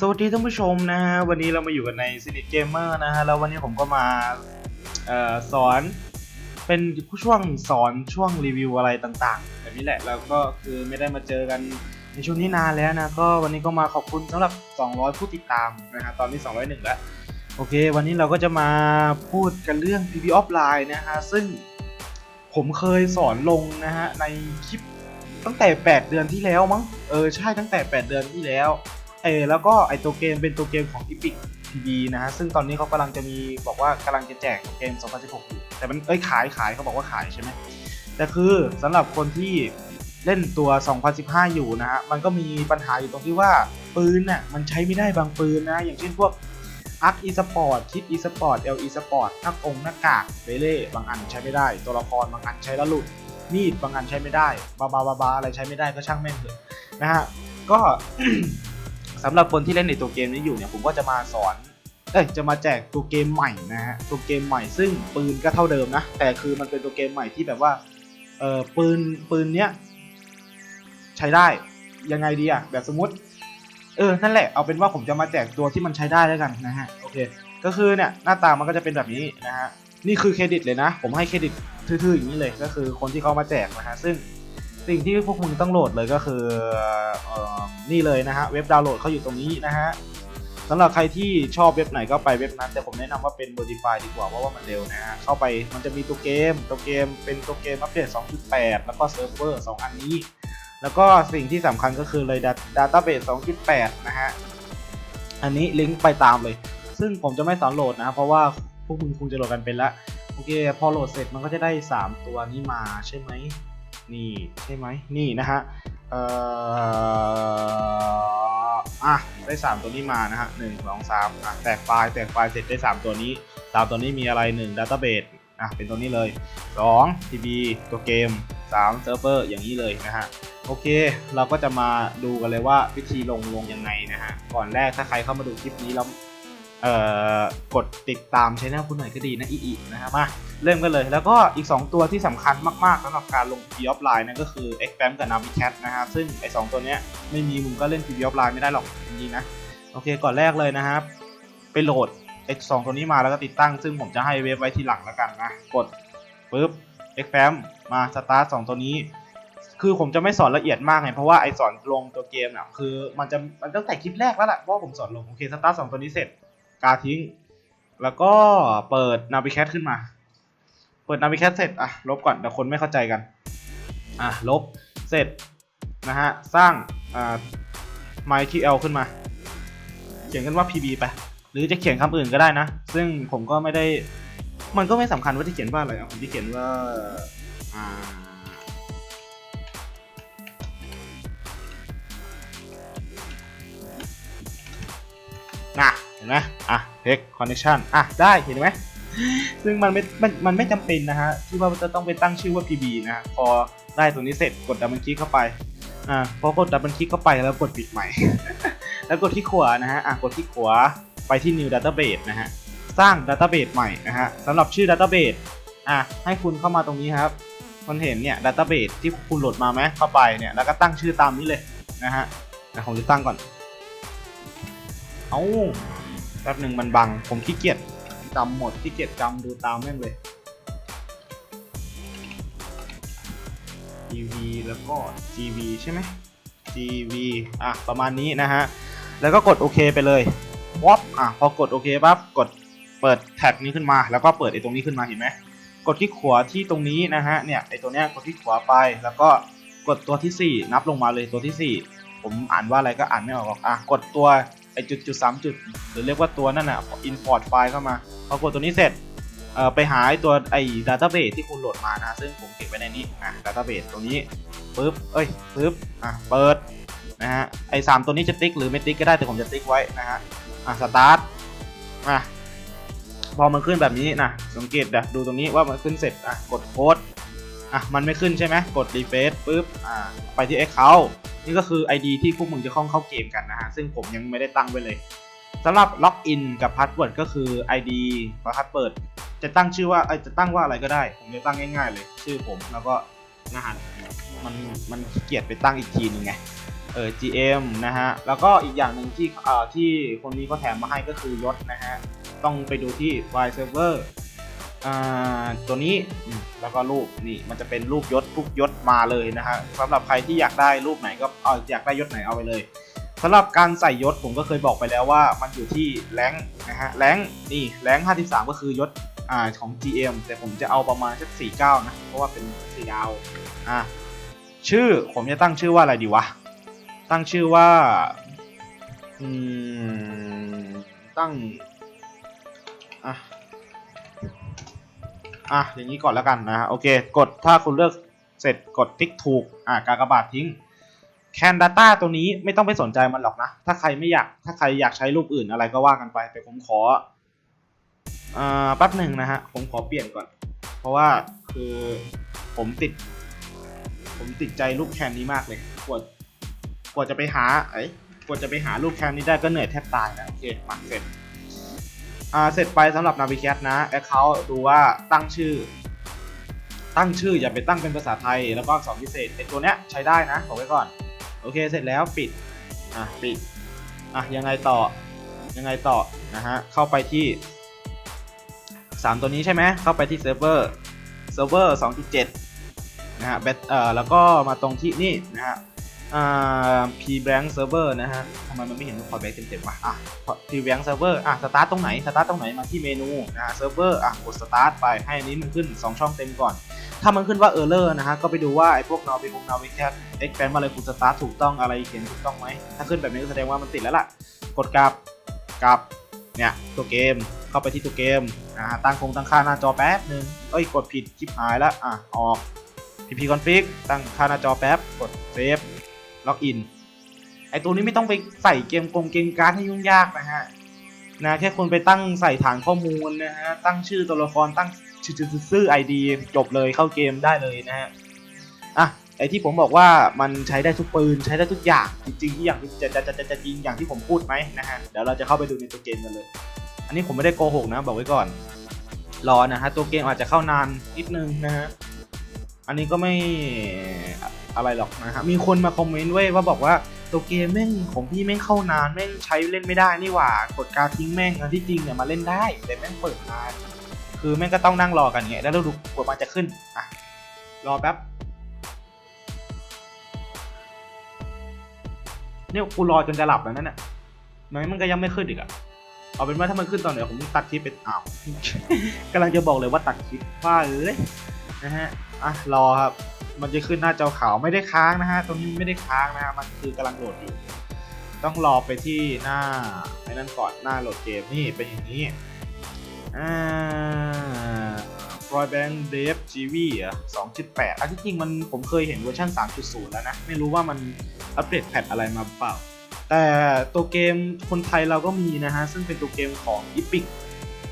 สวัสดีท่านผู้ชมนะฮะวันนี้เรามาอยู่กันใน c ิ n i t Gamer นะฮะแล้ววันนี้ผมก็มาออสอนเป็นผู้ช่วงสอนช่วงรีวิวอะไรต่างๆแบบนี้แหละแล้วก็คือไม่ได้มาเจอกันในช่วงนี้นานแล้วนะก็วันนี้ก็มาขอบคุณสำหรับ 200 ผู้ติดตามนะฮะตอนนี้ 201 แล้วโอเค วันนี้เราก็จะมาพูดกันเรื่อง PB Offline นะฮะซึ่งผมเคยสอนลงนะฮะในคลิปตั้งแต่ 8 เดือนที่แล้วมั้งเออใช่ตั้งแต่ 8 เดือนที่แล้ว เออแล้วก็ไอตัวเกมเป็นตัวเกมของ Epic TV นะฮะซึ่งตอนนี้เขากำลังจะมีบอกว่ากำลังจะแจกเกม 2016 อยู่ แต่มันเอ้ยขายขายเขาบอกว่าขายใช่ไหมแต่คือสำหรับคนที่เล่นตัว 2015 อยู่นะฮะมันก็มีปัญหาอยู่ตรงที่ว่าปืนน่ะมันใช้ไม่ได้บางปืนนะอย่างเช่นพวกอาร์คอีสปอร์ตคิดอีสปอร์ตเอลอีสปอร์ตหน้ากงหน้ากากเบเล่บางอันใช้ไม่ได้ ตัวละครบางอันใช้แล้วหลุดมีดบางอันใช้ไม่ได้บาบาบาบาอะไรใช้ไม่ได้ก็ช่างแม่งเถอะนะฮะก็ สำหรับคนที่เล่นในตัวเกมนี้อยู่เนี่ยผมก็จะมาสอนเอ้ยจะมาแจกตัวเกมใหม่นะฮะตัวเกมใหม่ซึ่งปืนก็เท่าเดิมนะ แต่คือมันเป็นตัวเกมใหม่ที่แบบว่าเออปืนปืนเนี้ยใช้ได้ยังไงดีอะแบบสมมติ เออนั่นแหละเอาเป็นว่าผมจะมาแจกตัวที่มันใช้ได้แล้วกันนะฮะโอเคก็คือเนี่ยหน้าตามันก็จะเป็นแบบนี้นะฮะนี่คือเครดิตเลยนะ ผมให้เครดิตทื่อๆอย่างนี้เลยก็คือคนที่เขามาแจกนะฮะซึ่ง สิ่งที่พวกมึงต้องโหลดเลยก็คือออนี่เลยนะฮะเว็บดาวน์โหลดเขาอยู่ตรงนี้นะฮะสำหรับใครที่ชอบเว็บไหนก็ไปเว็บนั้น แต่ผมแนะนำว่าเป็น Modify ดีกว่าเพราะว่ามันเร็วนะฮะเข้าไปมันจะมีตัวเกม ตัวเกมเป็นตัวเกมอัปเดต 2.8 แล้วก็เซิร์ฟเวอร์2อันนี้ แล้วก็สิ่งที่สำคัญก็คือเลย Database 2.8 นะฮะอันนี้ลิงก์ไปตามเลย ซึ่งผมจะไม่สอนโหลดนะเพราะว่าพวกมึงคงจะโหลดกันเป็นละโอเคพอโหลดเสร็จมันก็จะได้ 3 ตัวนี้มาใช่ไหม นี่ใช่ไหมนี่นะฮะเอ่ออะได้ 3 ตัวนี้มานะฮะหนึ่งสองสามอะแตกไฟล์แตกไฟล์เสร็จได้ 3 ตัวนี้ 3 ตัวนี้มีอะไร 1 Database อะเป็นตัวนี้เลย 2 TB ตัวเกม3เซิร์ฟเวอร์อย่างนี้เลยนะฮะโอเค เราก็จะมาดูกันเลยว่าวิธีลงลงยังไงนะฮะก่อนแรกถ้าใครเข้ามาดูคลิปนี้แล้ว กดติดตามช่องคุณหน่อยก็ดีนะอีอีนะฮะมาเริ่มกันเลย แล้วก็อีก 2 ตัวที่สำคัญมากๆสำหรับการลง p ีออฟไลน์นั่นก็คือ x p a m กับ Navicat นะฮะซึ่งไอ้สตัวเนี้ยไม่มีมึงก็เล่น p ีออฟไลน์ไม่ได้หรอกจริงๆนะ โอเคก่อนแรกเลยนะครับ ไปโหลดไอ้สองตัวนี้มาแล้วก็ติดตั้ง ซึ่งผมจะให้เว็บไว้ทีหลังแล้วกันนะ กดปุ๊บ x p a m มาสตาร์ทสองตัวนี้ คือผมจะไม่สอนละเอียดมากไงเพราะว่าไอสอนลงตัวเกมน่ะคือมันจะมันตั้งแต่คลิปแรกแล้วแหละเพราะว่าผมสอนลงโอเคสตาร์ทสองตัวนี้เสร็จ กาทิ้ง แล้วก็เปิด Navicat ขึ้นมา เปิด Navicat เสร็จอะลบก่อนเดี๋ยวคนไม่เข้าใจกันอะลบเสร็จนะฮะสร้างอ่า MyQL ขึ้นมา เขียนกันว่า PB ไป หรือจะเขียนคำอื่นก็ได้นะ ซึ่งผมก็ไม่ได้มันก็ไม่สำคัญว่าจะเขียนว่าอะไรผมจะเขียนว่าอ่านะ เห็นไหมอะเทคคอนเนคชันอะได้เห็นไหมซึ่งมันไม่มันมันไม่จำเป็นนะฮะที่ว่าจะต้องไปตั้งชื่อว่า PB นะฮะพอได้ตรงนี้เสร็จกดดับเบิลคลิกเข้าไปอ่าพอกดดับเบิลคลิกเข้าไปแล้วกดปิดใหม่ แล้วกดที่ขวานะฮะอะกดที่ขวาไปที่ new database นะฮะสร้าง database ใหม่นะฮะสำหรับชื่อ database อะให้คุณเข้ามาตรงนี้ครับคุณเห็นเนี่ย database ที่คุณโหลดมาไหมเข้าไปเนี่ยแล้วก็ตั้งชื่อตามนี้เลยนะฮะนะผมจะตั้งก่อน เอา แป๊บหนึ่งมันบัง ผมขี้เกียจจำหมดขี้เกียจจำดูตามแม่งเลย GV แล้วก็ GV ใช่ไหม GV อะ ประมาณนี้นะฮะ แล้วก็กดโอเคไปเลยวับอะ พอกดโอเคปั๊บ กดเปิดแท็บนี้ขึ้นมา แล้วก็เปิดไอ้ตรงนี้ขึ้นมา เห็นไหม กดที่ขวาที่ตรงนี้นะฮะ เนี่ย ไอ้ตัวเนี้ย กดที่ขวาไป แล้วก็กดตัวที่ 4 นับลงมาเลยตัวที่ 4 ผมอ่านว่าอะไรก็อ่านไม่ออกหรอกอะ กดตัว ไอจุดจุดสามจุดหรือเรียกว่าตัวนั่นน่ะ import ไฟล์เข้ามาพอกดตัวนี้เสร็จเอ่อไปหาไอตัวไอ้ database ที่คุณโหลดมานะซึ่งผมเก็บไว้ในนี้อะ database ตรงนี้ปึ๊บเอ้ยปึ๊บอะเปิดนะฮะไอ้สามตัวนี้จะติ๊กหรือไม่ติ๊กก็ได้แต่ผมจะติ๊กไว้นะฮะอะสตาร์ทอะพอมันขึ้นแบบนี้นะสังเกตเดี๋ยวดูตรงนี้ว่ามันขึ้นเสร็จอะกดโค้ดอะมันไม่ขึ้นใช่ไหมกด refresh ปึ๊บอ่าไปที่ account นี่ก็คือ ID ที่พวกมึงจะเข้าเข้าเกมกันนะฮะ ซึ่งผมยังไม่ได้ตั้งไว้เลยสำหรับล็อกอินกับพาสเวิร์ดก็คือ ID พาสเวิร์ดจะตั้งชื่อว่าเอ้ยจะตั้งว่าอะไรก็ได้ ผมจะตั้งง่าย ๆ เลย ชื่อผมแล้วก็รหัสมันมันเกียจไปตั้งอีกทีนึงไงเออ GM นะฮะ แล้วก็อีกอย่างหนึ่งที่เอ่อที่คนนี้เขาแถมมาให้ก็คือยศนะฮะ ต้องไปดูที่ file server อ่า ตัวนี้แล้วก็รูปนี่มันจะเป็นรูปยศทุกยศมาเลยนะฮะสำหรับใครที่อยากได้รูปไหนก็เอาอยากได้ยศไหนเอาไปเลยสำหรับการใส่ยศผมก็เคยบอกไปแล้วว่า มันอยู่ที่แรงนะฮะแรงนี่แรง53 ก็คือยศอ่าของ GM แต่ผมจะเอาประมาณสัก49 นะ เพราะว่าเป็น4ดาวอะชื่อผมจะตั้งชื่อว่าอะไรดีวะ ตั้งชื่อว่าอืมตั้งอะ อะอย่างนี้ก่อนแล้วกันนะฮะโอเค กดถ้าคุณเลือกเสร็จกดติ๊กถูกอะกากบาททิ้งแคน Data ตัวนี้ไม่ต้องไปสนใจมันหรอกนะ ถ้าใครไม่อยากถ้าใครอยากใช้รูปอื่นอะไรก็ว่ากันไป แต่ผมขออ่าแป๊บหนึ่งนะฮะ ผมขอเปลี่ยนก่อน เพราะว่าคือผมติด ผมติดใจรูปแคนนี้มากเลยกว่ากว่าจะไปหาเอ้กว่าจะไปหารูปแคนนี้ได้ก็เหนื่อยแทบตายนะโอเคมาเสร็จ อ่าเสร็จไปสำหรับ Navicat นะ Account ดูว่าตั้งชื่อ ตั้งชื่ออย่าไปตั้งเป็นภาษาไทย แล้วก็อักษรพิเศษไอตัวเนี้ยใช้ได้นะบอกไว้ก่อน โอเคเสร็จแล้วปิด อะปิด อะยังไงต่อ ยังไงต่อนะฮะเข้าไปที่ 3 ตัวนี้ใช่ไหมเข้าไปที่เซิร์ฟเวอร์ เซิร์ฟเวอร์2.7นะฮะแบตเอ่อแล้วก็มาตรงที่นี่นะฮะ อ่า p blank server นะฮะทำไมมันไม่เห็นพอร์ตแบงเต็มๆวะอะ p blank server อะสตาร์ทตรงไหนสตาร์ทตรงไหนมาที่เมนูนะฮะ server อะ กด start ไปให้อันนี้มันขึ้น 2 ช่องเต็มก่อน ถ้ามันขึ้นว่า error นะฮะ ก็ไปดูว่าไอ้พวก nav พวก navigate expand มาเลยคุณ start ถูกต้องอะไรเขียนถูกต้องไหม ถ้าขึ้นแบบนี้ก็แสดงว่ามันติดแล้วล่ะ กดกลับกลับเนี่ยตัวเกมเข้าไปที่ตัวเกมนะฮะตั้งคงตั้งค่าหน้าจอแป๊บหนึ่งเอ้ยกดผิดคลิปหายแล้วอะออก pp config ตั้งค่าหน้าจอแป๊บกดเซฟ ล็อกอิน ไอตัวนี้ไม่ต้องไปใส่เกมกงเกมการ์ดให้ยุ่งยากนะฮะนะแค่คุณไปตั้งใส่ฐานข้อมูลนะฮะตั้งชื่อตัวละครตั้งชื่อชื่อ ID จบเลยเข้าเกมได้เลยนะฮะอะไอที่ผมบอกว่ามันใช้ได้ทุกปืนใช้ได้ทุกอย่างจริงๆที่อย่างจะจะจะจะจะจริงอย่างที่ผมพูดไหมนะฮะเดี๋ยวเราจะเข้าไปดูในตัวเกมกันเลย อันนี้ผมไม่ได้โกหกนะบอกไว้ก่อนรอนะฮะตัวเกมอาจจะเข้านานนิดนึงนะฮะอันนี้ก็ไม่ อะไรหรอกนะฮะมีคนมาคอมเมนต์ไว้ว่าบอกว่าตัวเกมแม่งของพี่แม่งเข้านานแม่งใช้เล่นไม่ได้นี่หว่ากดการทิ้งแม่งที่จริงเนี่ยมาเล่นได้แต่แม่งเปิดนานคือแม่งก็ต้องนั่งรอกันเงี้ยแล้วราดูกว่ามันจะขึ้นอะรอแป๊บเนี่ยกูรอจนจะหลับแล้วนั่นน่ะน้อยมันก็ยังไม่ขึ้นอีกอะเอาเป็นว่าถ้ามันขึ้นตอนไหนผมตัดคลิปเป็นอ้าวกำลังจะบอกเลยว่าตัดคลิปว่าเอ้ยนะฮะอะรอครับ มันจะขึ้นหน้าจอขาวไม่ได้ค้างนะฮะตรงนี้ไม่ได้ค้างนะฮะมันคือกำลังโหลดอยู่ ต้องรอไปที่หน้าไอ้นั่นก่อนหน้าโหลดเกมนี่เป็นอย่างนี้อ่า Broadband Dev GV อะ2.8อันที่จริงมันผมเคยเห็นเวอร์ชัน3.0แล้วนะ ไม่รู้ว่ามันอัปเดตแพทอะไรมาเปล่า แต่ตัวเกมคนไทยเราก็มีนะฮะ ซึ่งเป็นตัวเกมของ Epic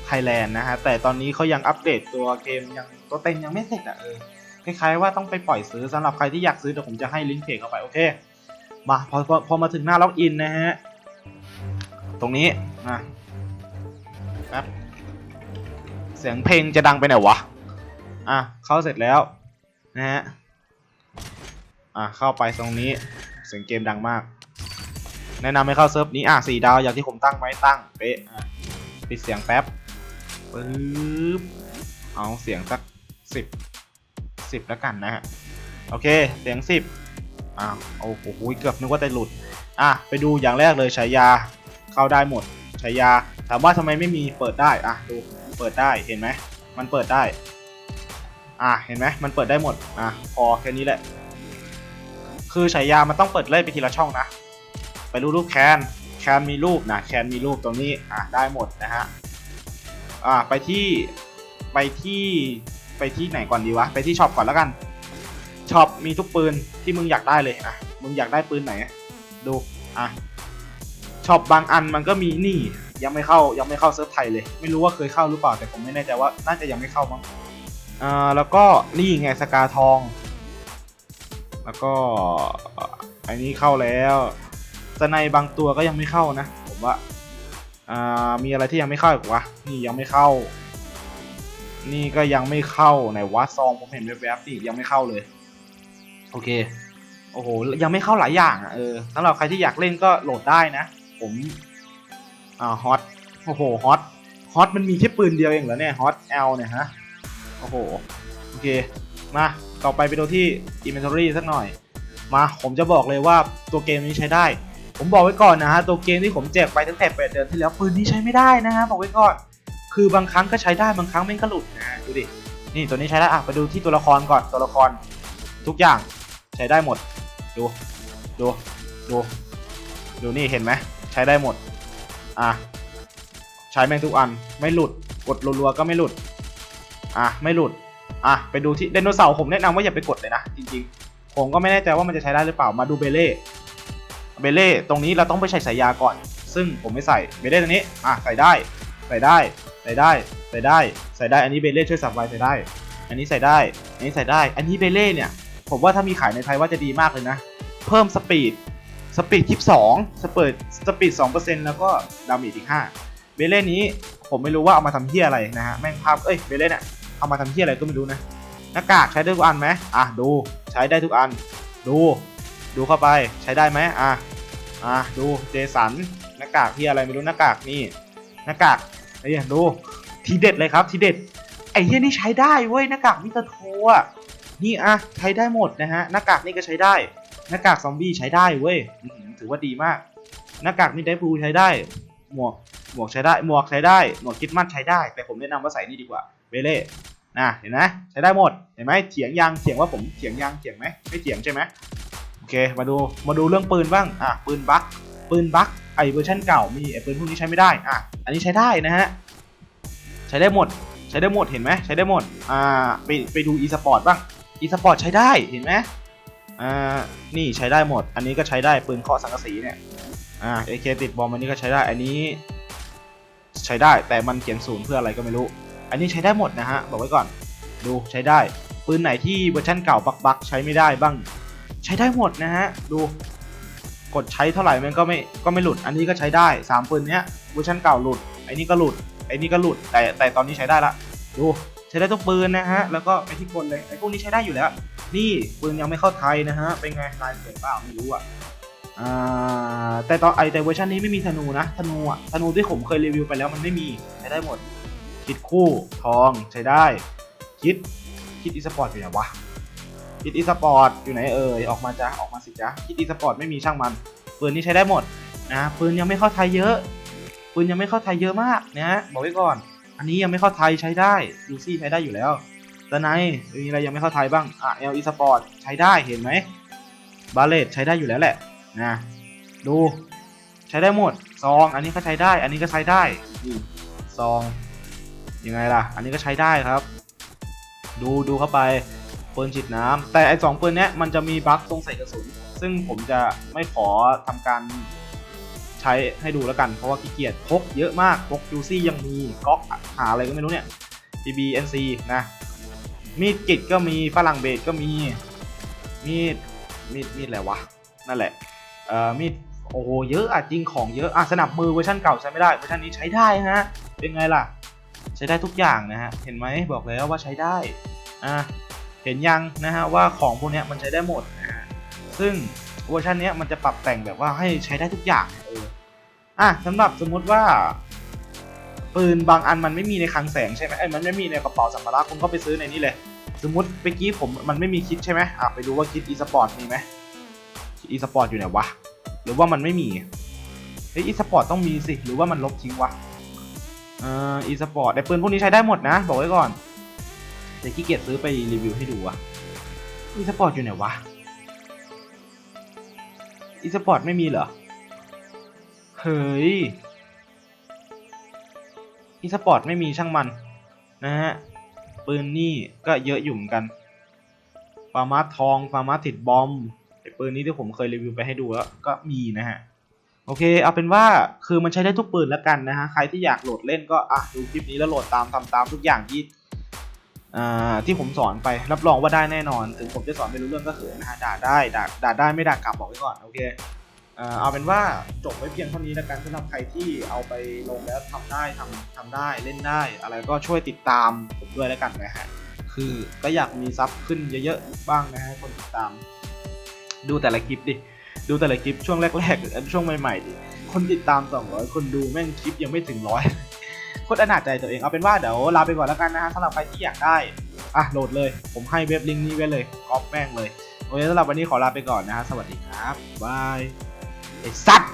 Thailand นะฮะ แต่ตอนนี้เขายังอัปเดตตัวเกมยังตัวเต็มยังไม่เสร็จอะเออ คล้ายๆว่าต้องไปปล่อยซื้อสำหรับใครที่อยากซื้อเดี๋ยวผมจะให้ลิงก์เพจเข้าไปโอเคมาพอพอพอมาถึงหน้าล็อกอินนะฮะตรงนี้นะแป๊บเสียงเพลงจะดังไปไหนวะอะเข้าเสร็จแล้วนะฮะอะเข้าไปตรงนี้เสียงเกมดังมาก แนะนำให้เข้าเซิร์ฟนี้อะสี่ดาวอย่างที่ผมตั้งไว้ตั้งเป๊ะอะปิดเสียงแป๊บปึ๊บเอาเสียงสักสิบ สิบแล้วกันนะฮะโอเคเสียงสิบอ้าวโอ้โหเกือบนึกว่าจะหลุดอะไปดูอย่างแรกเลยฉายาเข้าได้หมดฉายาถามว่าทำไมไม่มีเปิดได้อะดูเปิดได้เห็นไหมมันเปิดได้อะเห็นไหมมันเปิดได้หมดอะพอแค่นี้แหละ คือฉายามันต้องเปิดเล่ไปทีละช่องนะ ไปรูปรูปแคนแคนมีรูปนะแคนมีรูปตรงนี้อะได้หมดนะฮะอะไปที่ไปที่ ไปที่ไหนก่อนดีวะ ไปที่ช็อปก่อนแล้วกัน ช็อปมีทุกปืนที่มึงอยากได้เลยอะ มึงอยากได้ปืนไหน ดู อะ ช็อปบางอันมันก็มีนี่ ยังไม่เข้ายังไม่เข้าเซิร์ฟไทยเลย ไม่รู้ว่าเคยเข้าหรือเปล่า แต่ผมไม่แน่ใจว่าน่าจะยังไม่เข้ามั้ง อ่า แล้วก็นี่ไงสกาทอง แล้วก็อันนี้เข้าแล้วสไนบางตัวก็ยังไม่เข้านะ ผมว่า อ่า มีอะไรที่ยังไม่เข้าอีกวะ นี่ยังไม่เข้า นี่ก็ยังไม่เข้าไหนวะซองผมเห็นแวบๆนี่ยังไม่เข้าเลย โอเค โอ้โห ยังไม่เข้าหลายอย่างอะเออสำหรับใครที่อยากเล่นก็โหลดได้นะ ผมอ่าฮอตโอ้โหฮอตฮอตมันมีแค่ปืนเดียวเองเหรอเนี่ยฮอตเอลเนี่ยฮะโอ้โหโอเคมาต่อไปไปดูที่ Inventory สักหน่อย มาผมจะบอกเลยว่าตัวเกมนี้ใช้ได้ ผมบอกไว้ก่อนนะฮะตัวเกมที่ผมแจกไปตั้งแต่8เดือนที่แล้วปืนนี้ใช้ไม่ได้นะฮะบอกไว้ก่อน คือบางครั้งก็ใช้ได้บางครั้งแม่งก็หลุดนะดูดินี่ตัวนี้ใช้ได้อะไปดูที่ตัวละครก่อนตัวละคร ทุกอย่างใช้ได้หมด ดูดูดูดูนี่เห็นไหมใช้ได้หมดอะใช้แม่งทุกอันไม่หลุดกดรัวๆก็ไม่หลุดอะไม่หลุดอะไปดูที่ไดโนเสาร์ผมแนะนำว่าอย่าไปกดเลยนะจริงๆ ผมก็ไม่แน่ใจว่ามันจะใช้ได้หรือเปล่ามาดูเบเล่เบเล่ตรงนี้เราต้องไปใส่สายยาก่อน ซึ่งผมไม่ใส่เบเล่ตรงนี้อะใส่ได้ใส่ได้ ใส่ได้ใส่ได้ใส่ได้อันนี้เบเล่ช่วยสับไวใส่ได้ อันนี้ใส่ได้อันนี้ใส่ได้ อันนี้เบเล่เนี่ยผมว่าถ้ามีขายในไทยว่าจะดีมากเลยนะ เพิ่มสปีดสปีดคลิป2สเปิดสปีด2%แล้วก็ดาเมจอีก5เบเล่นี้ผมไม่รู้ว่าเอามาทำเที่ยอะไรนะฮะแม่งภาพเอ้ยเบเล่เนี่ยเอามาทำเที่ยอะไรก็ไม่รู้นะหน้ากากใช้ได้ทุกอันไหมอะดูใช้ได้ทุกอัน ดูดูเข้าไปใช้ได้ไหมอะอะดูเจสันหน้ากากที่อะไรไม่รู้หน้ากากนี่หน้ากาก ไอ้เนี่ยดูทีเด็ดเลยครับทีเด็ดไอ้เหี้ยนี่ใช้ได้เว้ยหน้ากากมิสเตอร์โทอะนี่อะใช้ได้หมดนะฮะหน้ากากนี่ก็ใช้ได้ หน้ากากซอมบี้ใช้ได้เว้ยถือว่าดีมาก หน้ากากมิดไดฟูใช้ได้ หมวกหมวกใช้ได้หมวกใช้ได้หมวกคิดมัดใช้ได้ แต่ผมแนะนำว่าใส่นี่ดีกว่าเบเล่นะเห็นไหมใช้ได้หมดเห็นไหมเถียงยังเถียงว่าผมเถียงยังเถียงไหมไม่เถียงใช่ไหมโอเคมาดูมาดูเรื่องปืนบ้างอะปืนบั๊กปืนบั๊ก ไอเวอร์ชันเก่ามีไอปืนพวกนี้ใช้ไม่ได้อะอันนี้ใช้ได้นะฮะใช้ได้หมดใช้ได้หมดเห็นไหมใช้ได้หมดอ่าไปไปดู e สปอร์ตบ้าง e สปอร์ตใช้ได้เห็นไหมอ่านี่ใช้ได้หมด อันนี้ก็ใช้ได้ปืนเคาะสังกะสีเนี่ยอ่า AK ติดบอมอันนี้ก็ใช้ได้ อันนี้ใช้ได้แต่มันเขียนศูนย์เพื่ออะไรก็ไม่รู้ อันนี้ใช้ได้หมดนะฮะบอกไว้ก่อนดูใช้ได้ปืนไหนที่เวอร์ชันเก่าบักบักใช้ไม่ได้บ้าง ใช้ได้หมดนะฮะดู กดใช้เท่าไหร่มันก็ไม่ก็ไม่หลุด อันนี้ก็ใช้ได้สามปืนเนี้ยเวอร์ชันเก่าหลุดไอ้นี่ก็หลุดไอ้นี่ก็หลุดแต่แต่ตอนนี้ใช้ได้ละดูใช้ได้ทุกปืนนะฮะแล้วก็ไปที่กลเลยไอ้พวกนี้ใช้ได้อยู่แล้ว นี่ปืนยังไม่เข้าไทยนะฮะเป็นไงลายสวยเปล่าไม่รู้อะแต่ตอนไอแต่เวอร์ชันนี้ไม่มีธนูนะธนูอะธนูที่ผมเคยรีวิวไปแล้วมันไม่มีใช้ได้หมดคิดคู่ทองใช้ได้ คิดคิดอีสปอร์ตอยู่ไหนวะ คิดอีสปอร์ตอยู่ไหนเอ่ยออกมาจ้ะออกมาสิจ้ะคิดอีสปอร์ตไม่มีช่างมันปืนนี้ใช้ได้หมดนะปืนยังไม่เข้าไทยเยอะปืนยังไม่เข้าไทยเยอะมากนะบอกไว้ก่อน อันนี้ยังไม่เข้าไทยใช้ได้ยูซี่ใช้ได้อยู่แล้วตอนไหนมีอะไรยังไม่เข้าไทยบ้างอะ L E Sport ใช้ได้เห็นไหมบาเลตใช้ได้อยู่แล้วแหละนะดูใช้ได้หมดซองอันนี้ก็ใช้ได้ อันนี้ก็ใช้ได้ซองยังไงล่ะ อันนี้ก็ใช้ได้ครับ ดูดูเข้าไป ปืนฉีดน้ำแต่ไอสองปืนเนี้ยมันจะมีบั๊กตรงใส่กระสุน ซึ่งผมจะไม่ขอทำการใช้ให้ดูแล้วกัน เพราะว่าขี้เกียจพกเยอะมากพกยูซี่ยังมีก๊อกหาอะไรก็ไม่รู้เนี่ย TBNC นะ มีดกิดก็มีฝรั่งเบสก็มี มีด มีด มีดอะไรวะ นั่นแหละ เอ่อ มีด โอ้โห เยอะอะจริงของเยอะอะสนับมือเวอร์ชันเก่าใช้ไม่ได้ เวอร์ชันนี้ใช้ได้ฮะ เป็นไงล่ะ ใช้ได้ทุกอย่างนะฮะ เห็นไหมบอกแล้วว่าใช้ได้ อะ เห็นยังนะฮะว่าของพวกนี้มันใช้ได้หมดนะฮะซึ่งเวอร์ชันนี้มันจะปรับแต่งแบบว่าให้ใช้ได้ทุกอย่างเอออะสำหรับสมมุติว่า ปืนบางอันมันไม่มีในคลังแสงใช่ไหมเอ้มันไม่มีในกระเป๋าสัมภาระคุณก็ไปซื้อในนี้เลย สมมติเมื่อกี้ผมมันไม่มีคิดใช่ไหมอะไปดูว่าคิด e สปอร์ตมีไหมคิด e สปอร์ตอยู่ไหนวะหรือว่ามันไม่มีเฮ้ย e สปอร์ตต้องมีสิหรือว่ามันลบทิ้งวะเอ่อ e สปอร์ตแต่ปืนพวกนี้ใช้ได้หมดนะ บอกไว้ก่อน แต่ขี้เกียจซื้อไปรีวิวให้ดูอะ e สปอร์ตอยู่ไหนวะ e สปอร์ตไม่มีเหรอ เฮ้ย e สปอร์ตไม่มีช่างมัน นะฮะ ปืนนี่ก็เยอะอยู่เหมือนกันฟาร์มาทองฟาร์มาติดบอมไอปืนนี้ที่ผมเคยรีวิวไปให้ดูแล้วก็มีนะฮะ โอเค เอาเป็นว่าคือมันใช้ได้ทุกปืนแล้วกันนะฮะ ใครที่อยากโหลดเล่นก็อะดูคลิปนี้แล้วโหลดตามทำตามทุกอย่างที่ ที่ผมสอนไปรับรองว่าได้แน่นอน ถึงผมจะสอนไม่รู้เรื่องก็คือนะฮะด่าได้ด่าด่าได้ไม่ด่ากลับบอกไว้ก่อนโอเคเอาเป็นว่าจบไว้เพียงเท่านี้แล้วกันสำหรับใครที่เอาไปลงแล้วทำได้ทำทำได้เล่นได้ อะไรก็ช่วยติดตามผมด้วยแล้วกันนะฮะคือก็อยากมีซับขึ้นเยอะๆบ้างนะฮะคนติดตาม ดูแต่ละคลิปดิดูแต่ละคลิปช่วงแรกๆช่วงใหม่ๆดิคนติดตาม 200 คนดูแม่งคลิปยังไม่ถึงร้อย โคตรอนาจใจตัวเองเอาเป็นว่าเดี๋ยวลาไปก่อนแล้วกันนะฮะสำหรับใครที่อยากได้อะโหลดเลย ผมให้เว็บลิงก์นี้ไว้เลยก๊อปแม่งเลยโอเคสำหรับวันนี้ขอลาไปก่อนนะฮะสวัสดีครับบายไอ้สัตว์